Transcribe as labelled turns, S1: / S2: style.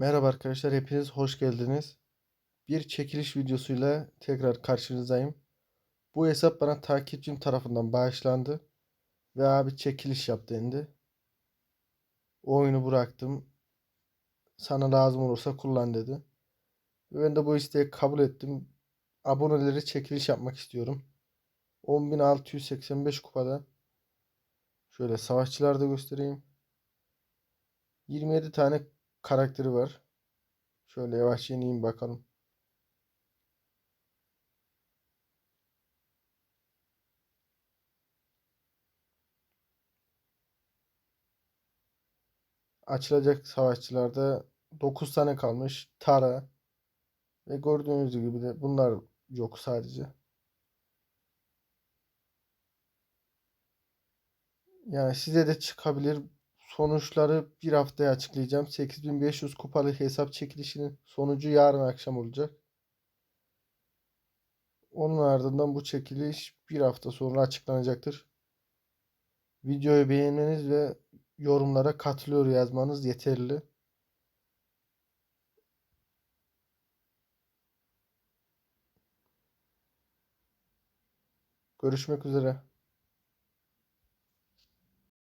S1: Merhaba arkadaşlar, hepiniz hoş geldiniz. Bir çekiliş videosuyla tekrar karşınızdayım. Bu hesap bana takipçim tarafından bağışlandı. Ve abi çekiliş yap dendi. O oyunu bıraktım. Sana lazım olursa kullan dedi. Ben de bu isteği kabul ettim. Aboneleri çekiliş yapmak istiyorum. 10.685 kupada. Şöyle savaşçılar da göstereyim. 27 tane karakteri var. Şöyle yavaş ineyim bakalım. Açılacak savaşçılarda 9 tane kalmış. Tara ve gördüğünüz gibi de bunlar yok sadece. Yani size de çıkabilir. Sonuçları bir haftaya açıklayacağım. 8500 kupalı hesap çekilişinin sonucu yarın akşam olacak. Onun ardından bu çekiliş bir hafta sonra açıklanacaktır. Videoyu beğenmeniz ve yorumlara katılıyor yazmanız yeterli. Görüşmek üzere.